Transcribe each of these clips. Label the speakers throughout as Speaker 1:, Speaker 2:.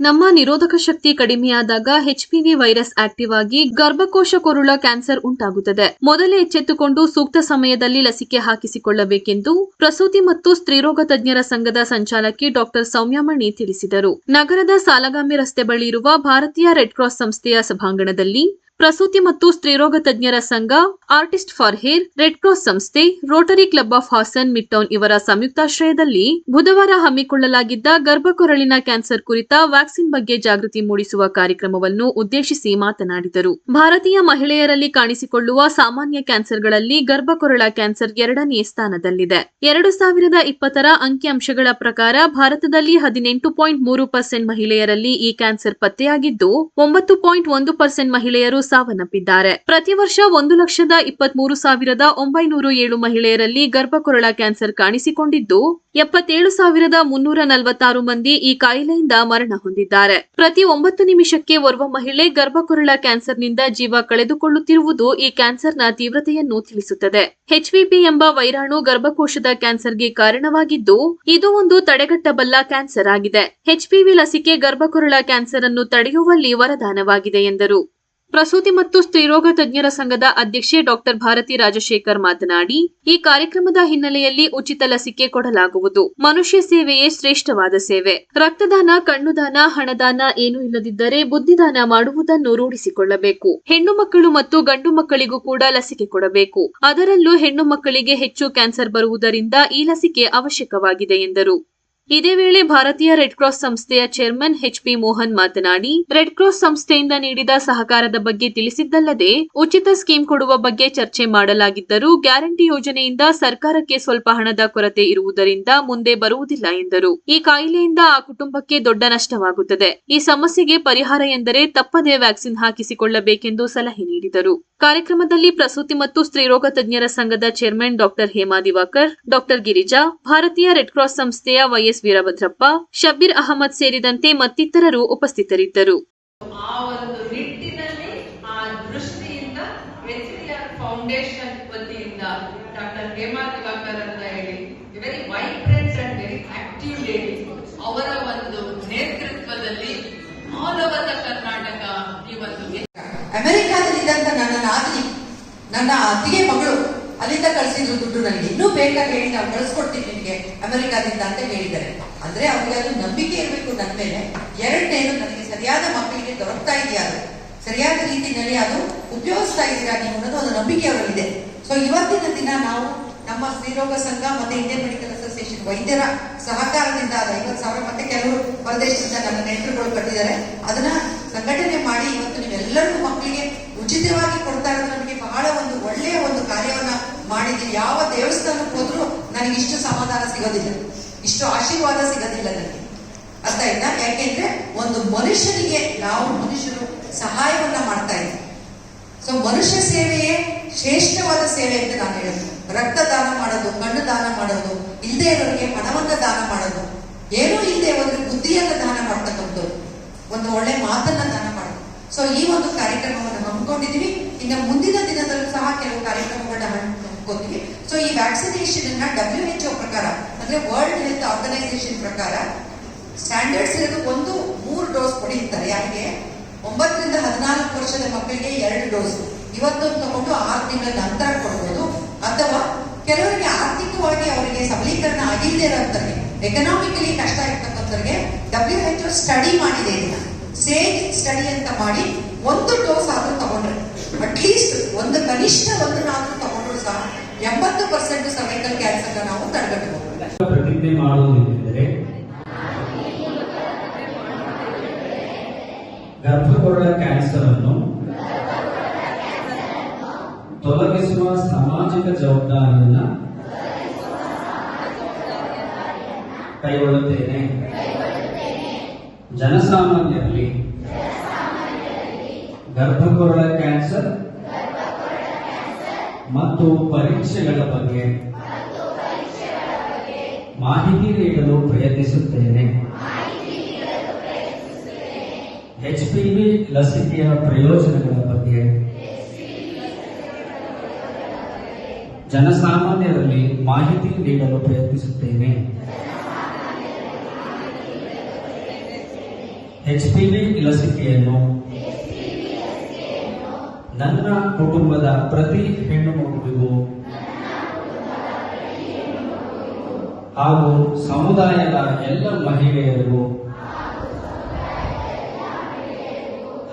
Speaker 1: ನಮ್ಮ ನಿರೋಧಕ ಶಕ್ತಿ ಕಡಿಮೆಯಾದಾಗ ಎಚ್ಪಿವಿ ವೈರಸ್ ಆಕ್ಟಿವ್ ಆಗಿ ಗರ್ಭಕೋಶ ಕೊರುಳ ಕ್ಯಾನ್ಸರ್ ಉಂಟಾಗುತ್ತದೆ. ಮೊದಲೇ ಎಚ್ಚೆತ್ತುಕೊಂಡು ಸೂಕ್ತ ಸಮಯದಲ್ಲಿ ಲಸಿಕೆ ಹಾಕಿಸಿಕೊಳ್ಳಬೇಕೆಂದು ಪ್ರಸೂತಿ ಮತ್ತು ಸ್ತ್ರೀರೋಗ ತಜ್ಞರ ಸಂಘದ ಸಂಚಾಲಕಿ ಡಾಕ್ಟರ್ ಸೌಮ್ಯಮಣಿ ತಿಳಿಸಿದರು. ನಗರದ ಸಾಲಗಾಮಿ ರಸ್ತೆ ಬಳಿ ಇರುವ ಭಾರತೀಯ ರೆಡ್ ಕ್ರಾಸ್ ಸಂಸ್ಥೆಯ ಸಭಾಂಗಣದಲ್ಲಿ ಪ್ರಸೂತಿ ಮತ್ತು ಸ್ತ್ರೀರೋಗ ತಜ್ಞರ ಸಂಘ, artist for hair, Red Cross ಸಂಸ್ಥೆ, Rotary Club of Hassan Midtown ಇವರ ಸಂಯುಕ್ತಾಶ್ರಯದಲ್ಲಿ ಬುಧವಾರ ಹಮ್ಮಿಕೊಳ್ಳಲಾಗಿದ್ದ ಗರ್ಭಕೊರಳಿನ ಕ್ಯಾನ್ಸರ್ ಕುರಿತ ವ್ಯಾಕ್ಸಿನ್ ಬಗ್ಗೆ ಜಾಗೃತಿ ಮೂಡಿಸುವ ಕಾರ್ಯಕ್ರಮವನ್ನು ಉದ್ದೇಶಿಸಿ ಮಾತನಾಡಿದರು. ಭಾರತೀಯ ಮಹಿಳೆಯರಲ್ಲಿ ಕಾಣಿಸಿಕೊಳ್ಳುವ ಸಾಮಾನ್ಯ ಕ್ಯಾನ್ಸರ್ಗಳಲ್ಲಿ ಗರ್ಭಕೊರಳ ಕ್ಯಾನ್ಸರ್ ಎರಡನೇ ಸ್ಥಾನದಲ್ಲಿದೆ. ಎರಡು ಸಾವಿರದ ಇಪ್ಪತ್ತರ ಅಂಕಿಅಂಶಗಳ ಪ್ರಕಾರ ಭಾರತದಲ್ಲಿ ಹದಿನೆಂಟು ಪಾಯಿಂಟ್ ಮೂರು ಪರ್ಸೆಂಟ್ ಮಹಿಳೆಯರಲ್ಲಿ ಈ ಕ್ಯಾನ್ಸರ್ ಪತ್ತೆಯಾಗಿದ್ದು, ಒಂಬತ್ತು ಪಾಯಿಂಟ್ ಒಂದು ಪರ್ಸೆಂಟ್ ಮಹಿಳೆಯರು ಸಾವನ್ನಪ್ಪಿದ್ದಾರೆ. ಪ್ರತಿ ವರ್ಷ ಒಂದು ಲಕ್ಷದ ಇಪ್ಪತ್ಮೂರು ಸಾವಿರದ ಒಂಬೈನೂರು ಏಳು ಮಹಿಳೆಯರಲ್ಲಿ ಗರ್ಭಕೊರಳ ಕ್ಯಾನ್ಸರ್ ಕಾಣಿಸಿಕೊಂಡಿದ್ದು, ಎಪ್ಪತ್ತೇಳು ಸಾವಿರದ ಮುನ್ನೂರ ನಲವತ್ತಾರು ಮಂದಿ ಈ ಕಾಯಿಲೆಯಿಂದ ಮರಣ ಹೊಂದಿದ್ದಾರೆ. ಪ್ರತಿ ಒಂಬತ್ತು ನಿಮಿಷಕ್ಕೆ ಓರ್ವ ಮಹಿಳೆ ಗರ್ಭಕೊರಳ ಕ್ಯಾನ್ಸರ್ನಿಂದ ಜೀವ ಕಳೆದುಕೊಳ್ಳುತ್ತಿರುವುದು ಈ ಕ್ಯಾನ್ಸರ್ನ ತೀವ್ರತೆಯನ್ನು ತಿಳಿಸುತ್ತದೆ. ಎಚ್ವಿಪಿ ಎಂಬ ವೈರಾಣು ಗರ್ಭಕೋಶದ ಕ್ಯಾನ್ಸರ್ಗೆ ಕಾರಣವಾಗಿದ್ದು, ಇದು ಒಂದು ತಡೆಗಟ್ಟಬಲ್ಲ ಕ್ಯಾನ್ಸರ್ ಆಗಿದೆ. ಎಚ್ಪಿವಿ ಲಸಿಕೆ ಗರ್ಭಕೊರಳ ಕ್ಯಾನ್ಸರ್ ಅನ್ನು ತಡೆಯುವಲ್ಲಿ ವರದಾನವಾಗಿದೆ ಎಂದರು. ಪ್ರಸೂತಿ ಮತ್ತು ಸ್ತ್ರೀರೋಗ ತಜ್ಞರ ಸಂಘದ ಅಧ್ಯಕ್ಷೆ ಡಾಕ್ಟರ್ ಭಾರತಿ ರಾಜಶೇಖರ್ ಮಾತನಾಡಿ, ಈ ಕಾರ್ಯಕ್ರಮದ ಹಿನ್ನೆಲೆಯಲ್ಲಿ ಉಚಿತ ಲಸಿಕೆ ಕೊಡಲಾಗುವುದು. ಮನುಷ್ಯ ಸೇವೆಯೇ ಶ್ರೇಷ್ಠವಾದ ಸೇವೆ. ರಕ್ತದಾನ, ಕಣ್ಣುದಾನ, ಹಣದಾನ ಏನೂ ಇಲ್ಲದಿದ್ದರೆ ಬುದ್ಧಿದಾನ ಮಾಡುವುದನ್ನು ರೂಢಿಸಿಕೊಳ್ಳಬೇಕು. ಹೆಣ್ಣು ಮಕ್ಕಳು ಮತ್ತು ಗಂಡು ಮಕ್ಕಳಿಗೂ ಕೂಡ ಲಸಿಕೆ ಕೊಡಬೇಕು. ಅದರಲ್ಲೂ ಹೆಣ್ಣು ಮಕ್ಕಳಿಗೆ ಹೆಚ್ಚು ಕ್ಯಾನ್ಸರ್ ಬರುವುದರಿಂದ ಈ ಲಸಿಕೆ ಅವಶ್ಯಕವಾಗಿದೆ ಎಂದರು. ಇದೇ ವೇಳೆ ಭಾರತೀಯ ರೆಡ್ ಕ್ರಾಸ್ ಸಂಸ್ಥೆಯ ಚೇರ್ಮನ್ ಎಚ್ ಪಿ ಮೋಹನ್ ಮಾತನಾಡಿ, ರೆಡ್ ಕ್ರಾಸ್ ಸಂಸ್ಥೆಯಿಂದ ನೀಡಿದ ಸಹಕಾರದ ಬಗ್ಗೆ ತಿಳಿಸಿದ್ದಲ್ಲದೆ, ಉಚಿತ ಸ್ಕೀಮ್ ಕೊಡುವ ಬಗ್ಗೆ ಚರ್ಚೆ ಮಾಡಲಾಗಿದ್ದರೂ ಗ್ಯಾರಂಟಿ ಯೋಜನೆಯಿಂದ ಸರ್ಕಾರಕ್ಕೆ ಸ್ವಲ್ಪ ಹಣದ ಕೊರತೆ ಇರುವುದರಿಂದ ಮುಂದೆ ಬರುವುದಿಲ್ಲ ಎಂದರು. ಈ ಕಾಯಿಲೆಯಿಂದ ಆ ಕುಟುಂಬಕ್ಕೆ ದೊಡ್ಡ ನಷ್ಟವಾಗುತ್ತದೆ. ಈ ಸಮಸ್ಯೆಗೆ ಪರಿಹಾರ ಎಂದರೆ ತಪ್ಪದೇ ವ್ಯಾಕ್ಸಿನ್ ಹಾಕಿಸಿಕೊಳ್ಳಬೇಕೆಂದು ಸಲಹೆ ನೀಡಿದರು. ಕಾರ್ಯಕ್ರಮದಲ್ಲಿ ಪ್ರಸೂತಿ ಮತ್ತು ಸ್ತ್ರೀರೋಗ ತಜ್ಞರ ಸಂಘದ chairman doctor Hema Divakar doctor Girija, ಭಾರತೀಯ ರೆಡ್ ಕ್ರಾಸ್ ಸಂಸ್ಥೆಯ ವೈಎಸ್ ವೀರಭದ್ರಪ್ಪ ಶಬೀರ್ ಅಹಮದ್ ಸೇರಿದಂತೆ ಮತ್ತಿತರರು ಉಪಸ್ಥಿತರಿದ್ದರು.
Speaker 2: ಆ ಒಂದು ನಿಟ್ಟಿನಲ್ಲಿ ಆ ದೃಷ್ಟಿಯಿಂದ ಎಚ್ ಫೌಂಡೇಶನ್ ವತಿಯಿಂದ ಡಾಕ್ಟರ್ ಹೇಮಾ ದಿವಾಕರ್ ಅಂತ ಹೇಳಿ very vibrant and very active lady ಅವರ ಒಂದು ನೇತೃತ್ವದಲ್ಲಿ ಆಲ್ ಓವರ್ ದ ಕರ್ನಾಟಕ ಈ ಒಂದು
Speaker 3: ಅಮೆರಿಕಾದಲ್ಲಿದ್ದಂತ ನನ್ನ ನಾದಿನಿ ನನ್ನ ಅತ್ತಿಗೆ ಮಗಳು ಅಲ್ಲಿಂದ ಕಳಿಸಿದ್ರು ದುಡ್ಡು ನನಗೆ. ಇನ್ನೂ ಬೇಕಾಗಿ ಹೇಳಿ ನಾವು ಕಳಿಸ್ಕೊಡ್ತೀನಿ ನಿಮಗೆ. ಅಮೆರಿಕಾದಿಂದ ಅಂತ ಹೇಳಿದ್ದಾರೆ. ಅಂದ್ರೆ ಅವ್ರಿಗೆ ಅದು ನಂಬಿಕೆ ಇರಬೇಕು ನನ್ನ ಮೇಲೆ. ಎರಡನೇದು ನನಗೆ ಸರಿಯಾದ ಮಕ್ಕಳಿಗೆ ದೊರಕ್ತಾ ಇದೆಯಾ ಅದು? ಸರಿಯಾದ ರೀತಿಯಲ್ಲಿ ಅದು ಉಪಯೋಗಿಸ್ತಾ ಇದ್ದೀರಾ ನೀವು ಅನ್ನೋದು ಒಂದು ನಂಬಿಕೆ ಅವರಲ್ಲಿದೆ. ಸೊ ಇವತ್ತಿನ ದಿನ ನಾವು ನಮ್ಮ ಸ್ತ್ರೀರೋಗ ಸಂಘ ಮತ್ತೆ ಇಂಡಿಯನ್ ಮೆಡಿಕಲ್ ಅಸೋಸಿಯೇಷನ್ ವೈದ್ಯರ ಸಹಕಾರದಿಂದ ಅದು ಐವತ್ತು ಸಾವಿರ ಮತ್ತೆ ಕೆಲವರು ಹೊರದೇಶದಿಂದ ನನ್ನ ನೆಂಟರುಗಳು ಕಟ್ಟಿದ್ದಾರೆ. ಅದನ್ನ ಸಂಘಟನೆ ಮಾಡಿ ಇವತ್ತು ನೀವೆಲ್ಲರಿಗೂ ಮಕ್ಕಳಿಗೆ ಉಚಿತವಾಗಿ ಕೊಡ್ತಾ ಇರೋದು ನಮಗೆ ಬಹಳ ಒಂದು ಒಳ್ಳೆಯ ಒಂದು ಕಾರ್ಯವನ್ನ ಮಾಡಿದ್ದೀವಿ ಯಾವ ದೇವಸ್ಥಾನಕ್ಕೆ ಹೋದ್ರೂ ನನಗೆ ಇಷ್ಟು ಸಮಾಧಾನ ಸಿಗೋದಿಲ್ಲ. ಇಷ್ಟು ಆಶೀರ್ವಾದ ಸಿಗೋದಿಲ್ಲ ನನಗೆ. ಅರ್ಥ ಆಯ್ತಾ? ಯಾಕೆಂದ್ರೆ ಒಂದು ಮನುಷ್ಯನಿಗೆ ನಾವು ಮನುಷ್ಯರು ಸಹಾಯವನ್ನ ಮಾಡ್ತಾ ಇದ್ದೀವಿ. ಸೊ ಮನುಷ್ಯ ಸೇವೆಯೇ ಶ್ರೇಷ್ಠವಾದ ಸೇವೆ ಅಂತ ನಾನು ಹೇಳೋದು. ರಕ್ತದಾನ ಮಾಡೋದು, ಕಣ್ಣು ದಾನ ಮಾಡೋದು ಇಲ್ಲದೆ ಇರೋರಿಗೆ ಹಣವನ್ನ ದಾನ ಮಾಡೋದು. ಏನೂ ಇಲ್ಲದೆ ಒಂದು ಬುದ್ಧಿಯನ್ನ ದಾನ ಮಾಡ್ತಕ್ಕಂಥದ್ದು ಒಂದು ಒಳ್ಳೆ ಮಾತನ್ನ ದಾನ ಮಾಡೋದು ಸೊ ಈ ಒಂದು ಕಾರ್ಯಕ್ರಮವನ್ನು ಹಮ್ಮಿಕೊಂಡಿದ್ದೀವಿ. ಇನ್ನು ಮುಂದಿನ ದಿನದಲ್ಲೂ ಸಹ ಕೆಲವು ಕಾರ್ಯಕ್ರಮಗಳನ್ನ ಹಮ್ಮಿಕೊತೀವಿ ಸೊ ಈ ವ್ಯಾಕ್ಸಿನೇಷನ್ ಅನ್ನ ಡಬ್ಲ್ಯೂ ಎಚ್ ಒ ಪ್ರಕಾರ, ಅಂದ್ರೆ ವರ್ಲ್ಡ್ ಹೆಲ್ತ್ ಆರ್ಗನೈಸೇಷನ್ ಪ್ರಕಾರ ಸ್ಟ್ಯಾಂಡರ್ಡ್ಸ್ ಇರೋದು ಒಂದು ಮೂರು ಡೋಸ್ ಕೊಡಿರ್ತಾರೆ ಯಾಕೆ ಒಂಬತ್ತರಿಂದ ಹದಿನಾಲ್ಕು ವರ್ಷದ ಮಕ್ಕಳಿಗೆ ಎರಡು ಡೋಸ್ ಇವತ್ತೊಂದು ತಗೊಂಡು ಆರು ತಿಂಗಳ ನಂತರ ಕೊಡ್ಬೋದು. ಅಥವಾ ಕೆಲವರಿಗೆ ಆರ್ಥಿಕವಾಗಿ ಅವರಿಗೆ ಸಬಲೀಕರಣ ಆಗಿಲ್ಲದೆ ಇರೋಂಥವ್ರಿಗೆ ಎಕನಾಮಿಕಲಿ ಕಷ್ಟ ಇರ್ತಕ್ಕಂಥವ್ರಿಗೆ ಡಬ್ಲ್ಯೂ ಎಚ್ ಸ್ಟಡಿ ಮಾಡಿದೆ ಇದನ್ನ. ಸೇಜ್ ಸ್ಟಡಿ ಅಂತ ಮಾಡಿ ಒಂದು ಡೋಸ್ ಆದ್ರೂ ತಗೊಂಡ್ರೆ. ಅಟ್ಲೀಸ್ಟ್ ಒಂದು ಕನಿಷ್ಠ ಒಂದನ್ನಾದ್ರೂ ತಗೊಂಡ್ರು ಸಹ ಎಂಬತ್ತು ಪರ್ಸೆಂಟ್ ಸರ್ವೈಕಲ್ ಕ್ಯಾನ್ಸರ್ ನಾವು ತಡೆಗಟ್ಟಬಹುದು.
Speaker 4: ಪ್ರತಿಜ್ಞೆ ಕ್ಯಾನ್ಸರ್ ಅನ್ನು ತೊಲಗಿಸುವ ಸಾಮಾಜಿಕ ಜವಾಬ್ದಾರಿಯನ್ನು ಕೈಗೊಳ್ಳುತ್ತೇನೆ. ಜನಸಾಮಾನ್ಯರಲ್ಲಿ ಗರ್ಭಕೊರಳ ಕ್ಯಾನ್ಸರ್ ಮತ್ತು ಪರೀಕ್ಷೆಗಳ ಬಗ್ಗೆ ಮಾಹಿತಿ ನೀಡಲು ಪ್ರಯತ್ನಿಸುತ್ತೇನೆ. ಎಚ್ ಪಿ ವಿ ಲಸಿಕೆಯ ಪ್ರಯೋಜನಗಳ ಬಗ್ಗೆ ಜನಸಾಮಾನ್ಯರಲ್ಲಿ ಮಾಹಿತಿ ನೀಡಲು ಪ್ರಯತ್ನಿಸುತ್ತೇನೆ. ಎಚ್ಪಿವಿ ಲಸಿಕೆಯನ್ನು ನನ್ನ ಕುಟುಂಬದ ಪ್ರತಿ ಹೆಣ್ಣು ಮಗುವಿಗೂ ಹಾಗೂ ಸಮುದಾಯದ ಎಲ್ಲ ಮಹಿಳೆಯರಿಗೂ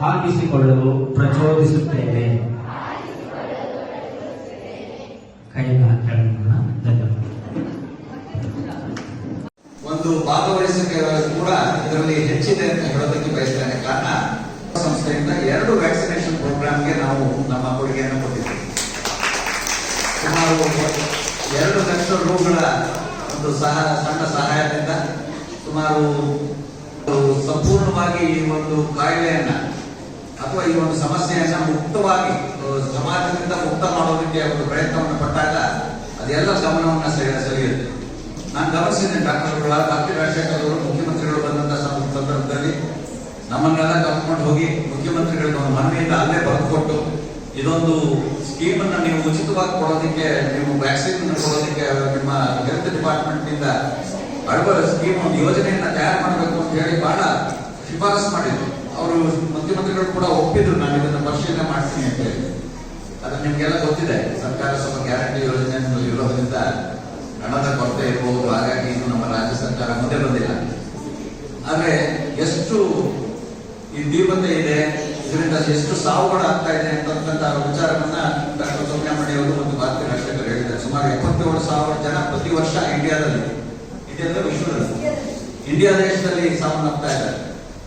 Speaker 4: ಹಾಕಿಸಿಕೊಳ್ಳಲು ಪ್ರಚೋದಿಸುತ್ತೇನೆ. ಕೈನ
Speaker 5: ಕೂಡ ಇದರಲ್ಲಿ ಹೆಚ್ಚಿದೆ ಅಂತ ಹೇಳೋದಕ್ಕೆ ಬಯಸ್ತೇನೆ. ಕಾರಣ, ಸಂಸ್ಥೆಯಿಂದ ಎರಡು ವ್ಯಾಕ್ಸಿನೇಷನ್ ಪ್ರೋಗ್ರಾಮ್ಗೆ ನಾವು ನಮ್ಮ ಕೊಡುಗೆಯನ್ನು ಕೊಟ್ಟಿದ್ದೀವಿ. ಸುಮಾರು ಎರಡು ಲಕ್ಷ ರೂಗಳ ಒಂದು ಸಹ, ಸಣ್ಣ ಸಹಾಯದಿಂದ ಸುಮಾರು ಸಂಪೂರ್ಣವಾಗಿ ಈ ಒಂದು ಕಾಯಿಲೆಯನ್ನ ಅಥವಾ ಈ ಒಂದು ಸಮಸ್ಯೆಯನ್ನ ಮುಕ್ತವಾಗಿ ಸಮಾಜದಿಂದ ಮುಕ್ತ ಮಾಡೋದಕ್ಕೆ ಒಂದು ಪ್ರಯತ್ನವನ್ನು ಪಟ್ಟಾಗ ಅದೆಲ್ಲ ಗಮನವನ್ನ ಸೆಳೆ- ಸೆಳೆಯುತ್ತೆ ನಾನು ಗಮನಿಸಿದ್ದೇನೆ ಡಾಕ್ಟರ್ಗಳ ಡಾಕ್ಟರ್ ರಾಜಶೇಖರ್ ಅವರು, ಮುಖ್ಯಮಂತ್ರಿಗಳು ಸಂದ- ಸಂದರ್ಭದಲ್ಲಿ ನಮ್ಮನ್ನೆಲ್ಲ ಕರ್ಕೊಂಡು ಹೋಗಿ ಮುಖ್ಯಮಂತ್ರಿಗಳಿಗೆ ಒಂದು ಮನವಿಯಿಂದ ಅಲ್ಲೇ ಬರೆದುಕೊಟ್ಟು ಇದೊಂದು ಸ್ಕೀಮ್ ಅನ್ನು ನೀವು ಉಚಿತವಾಗಿ ಕೊಡೋದಕ್ಕೆ, ನೀವು ವ್ಯಾಕ್ಸಿನ್ ಕೊಡೋದಕ್ಕೆ ನಿಮ್ಮ ಹೆಲ್ತ್ ಡಿಪಾರ್ಟ್ಮೆಂಟ್ನಿಂದ ಅಳವ ಸ್ಕೀಮ್ ಒಂದು ಯೋಜನೆಯನ್ನ ತಯಾರು ಮಾಡಬೇಕು ಅಂತ ಹೇಳಿ ಬಹಳ ಶಿಫಾರಸು ಮಾಡಿದ್ರು. ಅವರು ಮುಖ್ಯಮಂತ್ರಿಗಳು ಕೂಡ ಒಪ್ಪಿದ್ರು, ನಾನು ಇದನ್ನ ಪರಿಶೀಲನೆ ಮಾಡ್ತೀನಿ ಅಂತ ಹೇಳಿ. ಅದು ನಿಮಗೆಲ್ಲ ಗೊತ್ತಿದೆ. ಸರ್ಕಾರ ಸ್ವಲ್ಪ ಗ್ಯಾರಂಟಿ ಯೋಜನೆ ಇರೋದ್ರಿಂದ ಹಣದ ಕೊರತೆ ಇರಬಹುದು ಹಾಗಾಗಿ ಇನ್ನು ನಮ್ಮ ರಾಜ್ಯ ಸರ್ಕಾರ ಮುಂದೆ ಬಂದಿಲ್ಲ. ಆದ್ರೆ ಎಷ್ಟು ಈ ತೀವ್ರತೆ ಇದೆ, ಇದರಿಂದ ಎಷ್ಟು ಸಾವುಗಳು ಆಗ್ತಾ ಇದೆ ಅಂತಕ್ಕಂಥ ವಿಚಾರವನ್ನ ಡಾಕ್ಟರ್ ಸುಬ್ರಹ್ಮಣ್ಯ ಅವರು ಮತ್ತು ಭಾರತೀಯ ರಾಜಶೇಖರ್ ಹೇಳಿದ್ದಾರೆ. ಸುಮಾರು ಎಪ್ಪತ್ತೇಳು ಸಾವಿರ ಜನ ಪ್ರತಿ ವರ್ಷ ಇಂಡಿಯಾದಲ್ಲಿ ಇದೆಲ್ಲ ವಿಶ್ವದಲ್ಲಿ, ಇಂಡಿಯಾ ದೇಶದಲ್ಲಿ ಸಾವನ್ನಪ್ತಾ ಇದ್ದಾರೆ.